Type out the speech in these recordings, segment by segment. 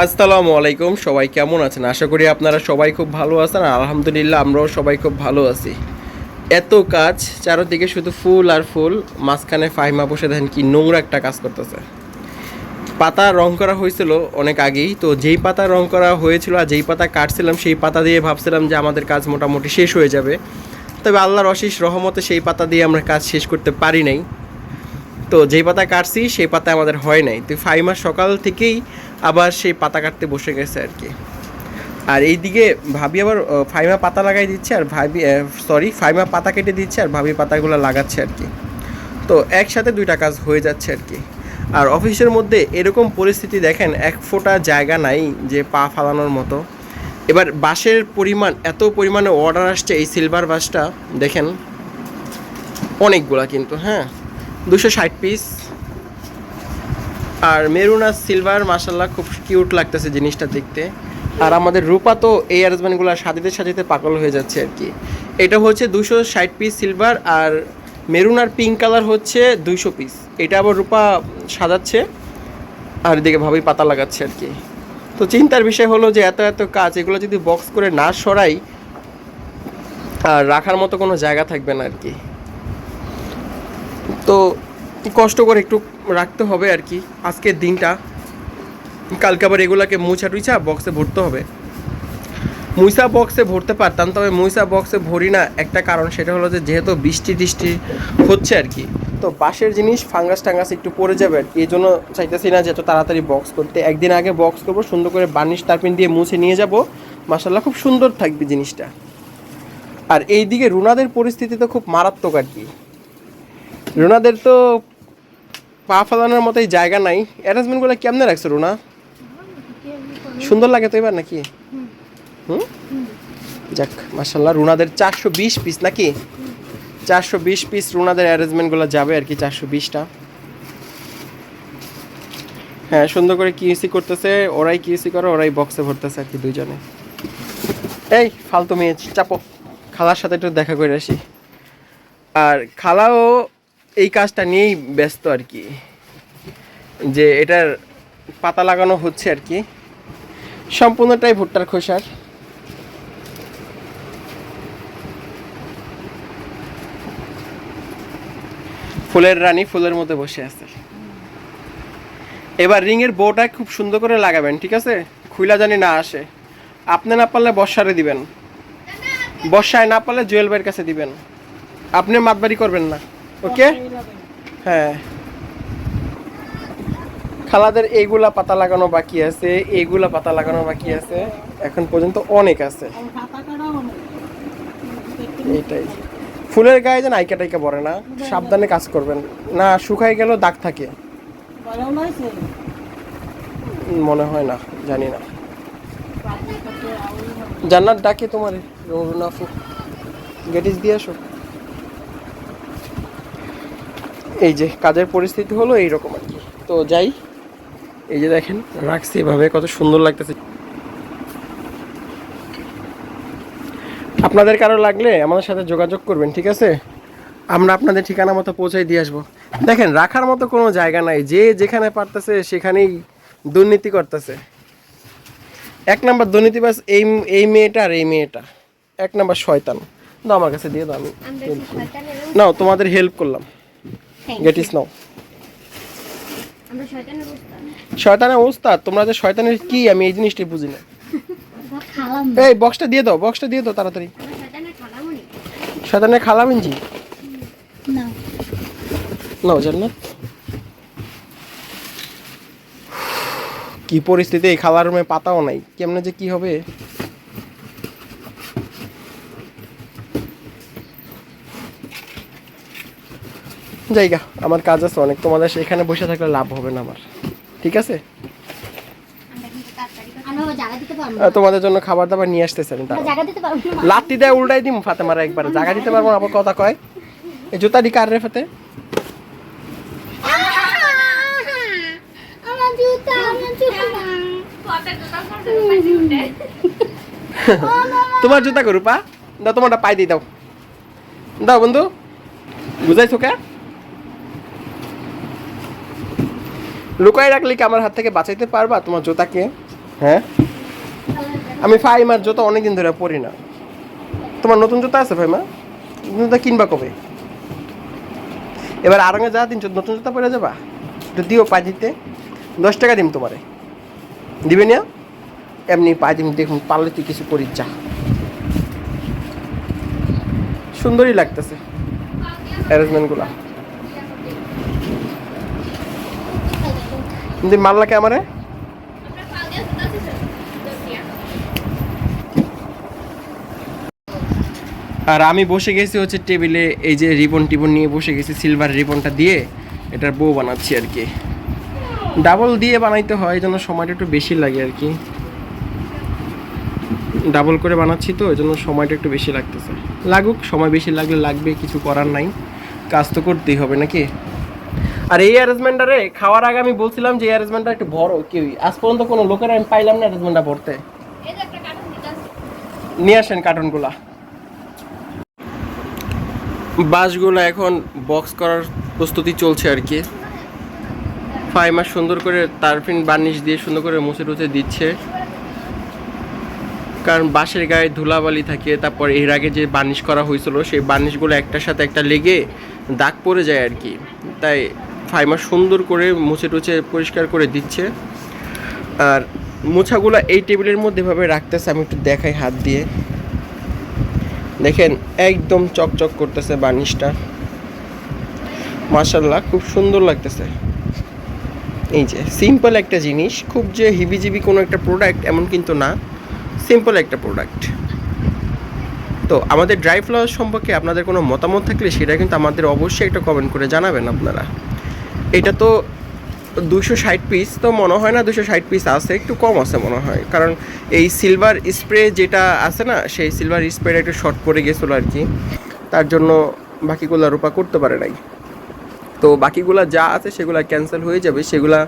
আসসালামু আলাইকুম, সবাই কেমন আছেন? আশা করি আপনারা সবাই খুব ভালো আছেন। আলহামদুলিল্লাহ, আমরাও সবাই খুব ভালো আছি। এত কাজ, চারোদিকে শুধু ফুল আর ফুল, মাঝখানে ফাইমা বসে দেখেন কি নোংরা একটা কাজ করতেছে। পাতা রং করা হয়েছিল অনেক আগেই, তো যেই পাতা রং করা হয়েছিল আর যেই পাতা কাটছিলাম, সেই পাতা দিয়ে ভাবছিলাম যে আমাদের কাজ মোটামুটি শেষ হয়ে যাবে। তবে আল্লাহর অশেষ রহমতে সেই পাতা দিয়ে আমরা কাজ শেষ করতে পারি নাই। তো যেই পাতা কাটছি, সেই পাতা আমাদের হয় নাই। তো ফাইমা সকাল থেকেই আবার সেই পাতা কাটতে বসে গেছে আর কি। আর এইদিকে ভাবি আবার ফাইমা পাতা লাগাই দিচ্ছে আর ভাবি সরি ফাইমা পাতা কেটে দিচ্ছে আর ভাবি পাতাগুলো লাগাচ্ছে আর কি। তো একসাথে দুইটা কাজ হয়ে যাচ্ছে আর কি। আর অফিসের মধ্যে এরকম পরিস্থিতি দেখেন, এক ফোঁটা জায়গা নাই যে পা ফালানোর মতো। এবার বাসের পরিমাণ, এত পরিমাণে অর্ডার আসছে এই সিলভার বাসটা দেখেন। অনেকগুলা কিন্তু হ্যাঁ। দুশো ষাট পিস আর মেরুন আর সিলভার মাসাল্লাহ খুব কিউট লাগতেছে জিনিসটা দেখতে। আর আমাদের রূপা তো এই অ্যারেঞ্জমেন্টগুলো সাজিতে সাজিতে পাগল হয়ে যাচ্ছে আর কি। এটা হচ্ছে দুশো ষাট পিস সিলভার আর মেরুন আর পিঙ্ক কালার হচ্ছে দুইশো পিস এটা আবার রূপা সাজাচ্ছে আর এদিকে ভাবি পাতা লাগাচ্ছে আর কি। তো চিন্তার বিষয় হলো যে এত এত কাজ, এগুলো যদি বক্স করে না সরাই, আর রাখার মতো কোনো জায়গা থাকবে না আর কি। তো কষ্ট করে একটু রাখতে হবে আর কি, আজকের দিনটা। কালকে আবার এগুলাকে মুছা টুইছা বক্সে ভরতে হবে। মুইসা বক্সে ভরতে পারতাম, তবে মুইসা বক্সে ভরি না। একটা কারণ সেটা হলো যে, যেহেতু বৃষ্টি টিষ্টি হচ্ছে আর কি, তো বাঁশের জিনিস ফাঙ্গাস টাঙ্গাস একটু পড়ে যাবে আর কি। এই জন্য চাইতেছি না যে, এত তাড়াতাড়ি বক্স করতে। একদিন আগে বক্স করব, সুন্দর করে বার্নিশ তারপিন দিয়ে মুছে নিয়ে যাব। মাসাল্লাহ খুব সুন্দর থাকবে জিনিসটা। আর এইদিকে রুনাদের পরিস্থিতি তো খুব মারাত্মক আর কি। রুনাদের তো পা ফেলানোর মতোই জায়গা নাই। অ্যারেঞ্জমেন্টগুলো কেমনে রাখছো রুনা? সুন্দর লাগে তো এবার নাকি? হুম? যাক মাসাল্লাহ রুনাদের চারশো বিশ পিস নাকি? চারশো বিশ পিস রুনাদের অ্যারেঞ্জমেন্টগুলো যাবে আর কি, চারশো বিশটা। হ্যাঁ সুন্দর করে কিউসি করতেছে, ওরাই কিউসি করে, ওরাই বক্সে ভরতেছে আর কি দুইজনে। এই, ফালতু মেয়ে, চাপো। খালার সাথে একটু দেখা করে আসি। আর খালাও এই কাজটা নিয়েই ব্যস্ত আর কি। যে এটার পাতা লাগানো হচ্ছে আর কি। সম্পূর্ণটাই ভুট্টার খোসার। ফুলের রানী ফুলের মধ্যে বসে আছে। এবার রিংয়ের বউটা খুব সুন্দর করে লাগাবেন, ঠিক আছে? খুইলা জানি না আসে। আপনি না পারলে বর্ষারে দিবেন। বর্ষায় না পারলে জুয়েল ভাইয়ের কাছে দিবেন। আপনি মাতবাড়ি করবেন না। ওকে হ্যাঁ। খালাদের এইগুলা পাতা লাগানো বাকি আছে এইগুলা পাতা লাগানো বাকি আছে। এখন পর্যন্ত অনেক আছে। এইটাই। ফুলের গায়ে যেন আইকা টাইকা পড়ে না সাবধানে কাজ করবেন। না শুকাই গেল দাগ থাকে। মনে হয় না জানি না। জান্নাত ডাকে তোমার। রুনাফু গেটিস দিয়ে আসো। এই যে কাজের পরিস্থিতি হলো এইরকম আর কি। তো যাই এই যে দেখেন রাখছি এভাবে কত সুন্দর লাগতেছে। আপনাদের কারও লাগলে আমাদের সাথে যোগাযোগ করবেন ঠিক আছে? আমরা আপনাদের ঠিকানা মতো পৌঁছাই দিয়ে আসব। দেখেন রাখার মতো কোনো জায়গা নাই। যে যেখানে পারতেছে সেখানেই দুর্নীতি করতেছে। এক নাম্বার দুর্নীতিবাস এই এই মেয়েটা আর এই মেয়েটা। এক নাম্বার শয়তান। দাও আমার কাছে দিয়ে দাও আমি নাও তোমাদের হেল্প করলাম। গেটিস নাও শয়তানের তোমরা যে শয়তানের কি আমি এই জিনিসটাই বুঝি না। এই বক্সটা দিয়ে দাও বক্সটা দিয়ে দাও তাড়াতাড়ি। শয়তানের খালাম ইঞ্জি না। নাও জান্নাত কি পরিস্থিতি এই খালার রুমে পাতাও নাই। কেমনে যে কি হবে? জায়গা আমার কাজ আছে অনেক। তোমাদের এখানে বসে থাকলে লাভ হবে না আমার। ঠিক আছে? তোমাদের জন্য খাবার দাবার নিয়ে আসতেছি আমি লাত্তি দেয় উল্টাই দিম ফাতে মারা একবার। জায়গা দিতে পারব আবার কথা কয়। এই জুতাটি কার রে ফাতে? জুতা জুতা। তোমার জুতা করু পা দাও তোমারটা পাই দিয়ে দাও। দাও বন্ধু। বুঝাইছো কে? লুকাই রাখলে কি আমার হাত থেকে বাঁচাইতে পারবা তোমার জুতাকে? হ্যাঁ? আমি ফাইমার জুতো অনেকদিন ধরে পরি না। তোমার নতুন জুতো আছে ফাইমা? জুতো কিনবা কবে? এবার আরঙে যা দিন নতুন জুতো পরে যাবা? একটু দিও পা দিতে। দশ টাকা দিম তোমারে। দিবে না? এমনি পা দিম, দেখুন, পারলে তুই কিছু করিস, যা। সুন্দরই লাগতেছে। অ্যারেঞ্জমেন্টগুলা কিন্তু মাল্লাকে আমারে? আর আমি বসে গেছি হচ্ছে টেবিলে, এই যে রিবন টিবন নিয়ে বসে গেছি সিলভার রিবনটা দিয়ে এটার বউ বানাচ্ছি আর কি। ডাবল দিয়ে বানাইতে হয় জন্য সময়টা একটু বেশি লাগে আর কি। ডাবল করে বানাচ্ছি তো এই জন্য সময়টা একটু বেশি লাগতেছে। লাগুক, সময় বেশি লাগলে লাগবে, কিছু করার নাই। কাজ তো করতেই হবে নাকি? আর এই অ্যারেঞ্জমেন্টটা রে খাওয়ার আগে আমি বলছিলাম যে এই অ্যারেঞ্জমেন্টটা একটু বড় কি আজ পর্যন্ত কোনো লোকের আমি পাইলাম না অ্যারেঞ্জমেন্টটা পড়তে। নিয়ে আসেন কার্টুনগুলা বাসগুলো এখন বক্স করার প্রস্তুতি চলছে আর কি। ফাইমার সুন্দর করে তারফিন বার্নিশ দিয়ে সুন্দর করে মুছে টুছে দিচ্ছে। কারণ বাঁশের গায়ে ধুলাবালি থাকে তারপর এর আগে যে বার্নিশ করা হয়েছিল সেই বার্নিশগুলো একটার সাথে একটা লেগে দাগ পড়ে যায় আর কি। তাই ফাইমার সুন্দর করে মুছে টুছে পরিষ্কার করে দিচ্ছে। আর মোছাগুলো এই টেবিলের মধ্যে এভাবে রাখতেছে, আমি একটু দেখাই হাত দিয়ে। দেখেন, একদম চকচক করতেছে বার্নিশটা। মাশাল্লাহ খুব সুন্দর লাগতেছে। এই যে সিম্পল একটা জিনিস, খুব যে হিবিজিবি কোনো একটা প্রোডাক্ট এমন কিন্তু না। সিম্পল একটা প্রোডাক্ট তো আমাদের ড্রাই ফ্লাওয়ার সম্পর্কে আপনাদের কোনো মতামত থাকলে সেটা কিন্তু আমাদের অবশ্যই একটা কমেন্ট করে জানাবেন আপনারা। এটা তো দুশো ষাট পিস তো মনে হয় না দুশো ষাট পিস আছে, একটু কম আছে মনে হয়। কারণ এই সিলভার স্প্রে যেটা আছে না, সেই সিলভার স্প্রেটা একটু শর্ট পড়ে গেছিল আর কি। তার জন্য বাকিগুলো রূপা করতে পারে নাই। তো বাকিগুলা যা আছে সেগুলা ক্যান্সেল হয়ে যাবে, সেগুলা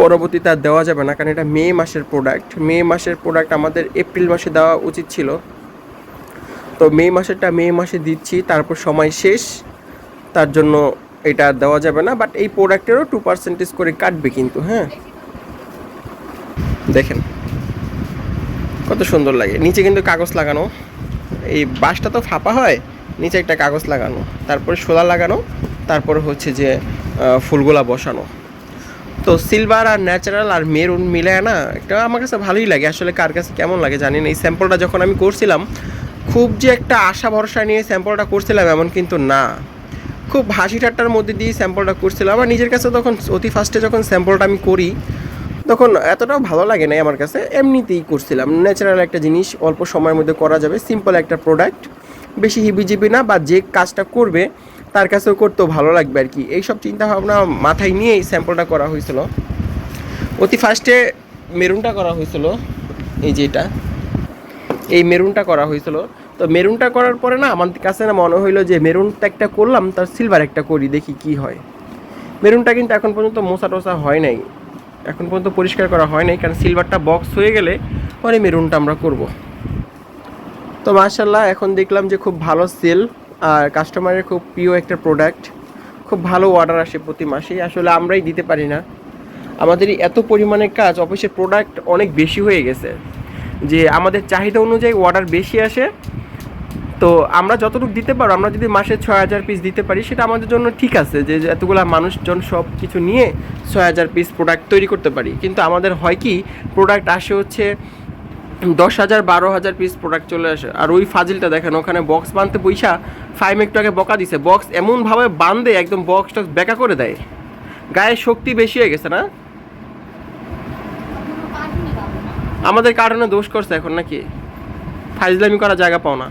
পরবর্তীতে আর দেওয়া যাবে না, কারণ এটা মে মাসের প্রোডাক্ট মে মাসের প্রোডাক্ট আমাদের এপ্রিল মাসে দেওয়া উচিত ছিল। তো মে মাসেরটা মে মাসে দিচ্ছি, তারপর সময় শেষ। তার জন্য এটা দেওয়া যাবে না বাট এই প্রোডাক্টেরও টু পার্সেন্টেজ করে কাটবে কিন্তু হ্যাঁ। দেখেন, কত সুন্দর লাগে। নিচে কিন্তু কাগজ লাগানো। এই বাঁশটা তো ফাঁপা হয়, নিচে একটা কাগজ লাগানো, তারপরে শোলা লাগানো, তারপরে হচ্ছে যে ফুলগুলা বসানো। তো সিলভার আর ন্যাচারাল আর মেরুন মিলে না একটা আমার কাছে ভালোই লাগে। আসলে কার কাছে কেমন লাগে জানি না। এই স্যাম্পলটা যখন আমি করছিলাম, খুব যে একটা আশা ভরসা নিয়ে স্যাম্পলটা করছিলাম, এমন কিন্তু না। খুব হাসি ঠাট্টার মধ্যে দিয়ে স্যাম্পলটা করছিলাম। আমার নিজের কাছে তখন অতি ফার্স্টে যখন স্যাম্পলটা আমি করি, তখন এতটাও ভালো লাগে নাই আমার কাছে। এমনিতেই করছিলাম। ন্যাচারাল একটা জিনিস, অল্প সময়ের মধ্যে করা যাবে। সিম্পল একটা প্রোডাক্ট বেশি হিবিজিবি না, বা যে কাজটা করবে, তার কাছেও করতেও ভালো লাগবে আর কি। এইসব চিন্তা ভাবনা মাথায় নিয়ে এই স্যাম্পলটা করা হয়েছিল। অতি ফার্স্টে মেরুনটা করা হয়েছিল। এই যেটা এই মেরুনটা করা হয়েছিল। তো মেরুনটা করার পরে না আমার কাছে না মনে হইল যে মেরুনটা একটা করলাম, তার সিলভার একটা করি, দেখি কি হয়। মেরুনটা কিন্তু এখন পর্যন্ত মোসা টোসা হয় নাই। এখন পর্যন্ত পরিষ্কার করা হয় নাই, কারণ সিলভারটা বক্স হয়ে গেলে পরে মেরুনটা আমরা করব। তো মার্শাল্লাহ এখন দেখলাম যে খুব ভালো সেল আর কাস্টমারের খুব প্রিয় একটা প্রোডাক্ট খুব ভালো অর্ডার আসে প্রতি মাসেই, আসলে আমরাই দিতে পারি না। আমাদের এত পরিমাণে কাজ, অফিসের প্রোডাক্ট অনেক বেশি হয়ে গেছে। যে আমাদের চাহিদা অনুযায়ী অর্ডার বেশি আসে তো আমরা যতটুকু দিতে পারো, আমরা যদি মাসে ছয় হাজার পিস দিতে পারি, সেটা আমাদের জন্য ঠিক আছে যে এতগুলা মানুষজন সব কিছু নিয়ে ছয় হাজার পিস প্রোডাক্ট তৈরি করতে পারি। কিন্তু আমাদের হয় কি প্রোডাক্ট আসে হচ্ছে দশ হাজার, বারো হাজার পিস প্রোডাক্ট চলে আসে। আর ওই ফাজিলটা দেখেন, ওখানে বক্স বাঁধতে পয়সা ফাইভ একটু আগে বকা দিছে। বক্স এমনভাবে বাঁধে একদম বক্স টক্স বেকা করে দেয়। গায়ে শক্তি বেশি হয়ে গেছে না? আমাদের কারণে দোষ করছে এখন নাকি? ফাইজলামি করা জায়গা পাও না।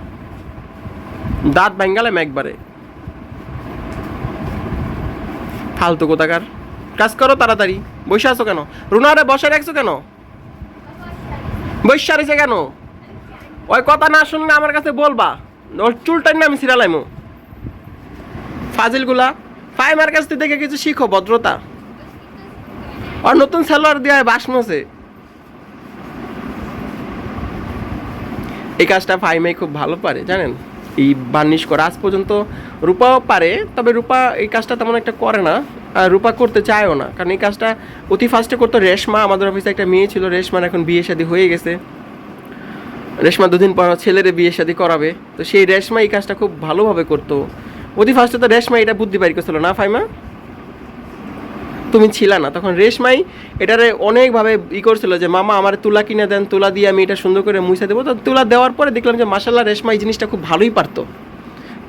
দাঁত ব্যাঙ্গালাম একবারে ফালতু কোথাকার। কাজ করো তাড়াতাড়ি। বসে আছো কেন? রুনারে বসে রাখছো কেন? বসে রয়েছে কেন? ওই কথা না শুনলে আমার কাছে বলবা। ওর চুলটাই না আমি সিরালাইমু ফাজিলগুলা, ফাইমার কাছ থেকে দেখে কিছু শিখো ভদ্রতা। আর নতুন সালোয়ার দিয়ে বাস মসে এই কাজটা ফাইমাই খুব ভালো পারে, জানেন? এই বার্নিশ করা। আজ পর্যন্ত রূপাও পারে, তবে রূপা এই কাজটা তেমন একটা করে না। আর রূপা করতে চায়ও না, কারণ এই কাজটা অতি ফার্স্টে করতো রেশমা, আমাদের অফিসে একটা মেয়ে ছিল, রেশমার এখন বিয়ে শাদী হয়ে গেছে। রেশমা দুদিন পর ছেলের বিয়ে শাদী করাবে। তো সেই রেশমা এই কাজটা খুব ভালোভাবে করতো। অতি ফার্স্টে তো রেশমা এটা বুদ্ধি বাড়ি করছিল না, ফাইমা? তুমি ছিলা না। তখন রেশমাই এটারে অনেকভাবে ই করছিল যে, মামা, আমার তুলা কিনে দেন, তুলা দিয়ে আমি এটা সুন্দর করে মুছে দেবো। তো তুলা দেওয়ার পরে দেখলাম যে মাসাল্লাহ রেশমা এই জিনিসটা খুব ভালোই পারতো।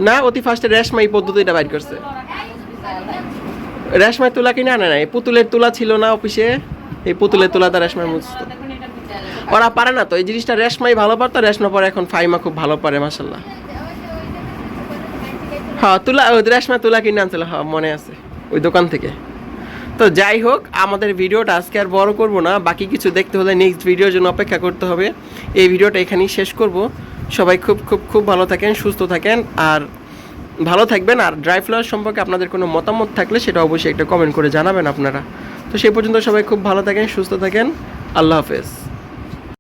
না, অতি ফার্স্টে রেশমা এই পদ্ধতিটা বাইর করছে। রেশমাই তুলা কিনে আনে নাই। পুতুলের তুলা ছিল না অফিসে। এই পুতুলের তুলা তুলাটা রেশমাই মুছতো। ওরা পারে না তো। এই জিনিসটা রেশমাই ভালো পারতো রেশমা পরে এখন ফাইমা খুব ভালো পারে মাসাল্লাহ হ্যাঁ তুলা রেশমা তুলা কিনে আনছিল। হ্যাঁ মনে আছে। ওই দোকান থেকে। তো যাই হোক, আমাদের ভিডিওটা আজকে আর বড় করব না। বাকি কিছু দেখতে হলে নেক্সট ভিডিওর জন্য অপেক্ষা করতে হবে। এই ভিডিওটা এখানেই শেষ করব। সবাই খুব খুব খুব ভালো থাকেন, সুস্থ থাকেন, আর ভালো থাকবেন। আর ড্রাই ফ্লাওয়ার সম্পর্কে আপনাদের কোনো মতামত থাকলে সেটা অবশ্যই একটা কমেন্ট করে জানাবেন আপনারা। তো সেই পর্যন্ত সবাই খুব ভালো থাকেন, সুস্থ থাকেন। আল্লাহ হাফেজ।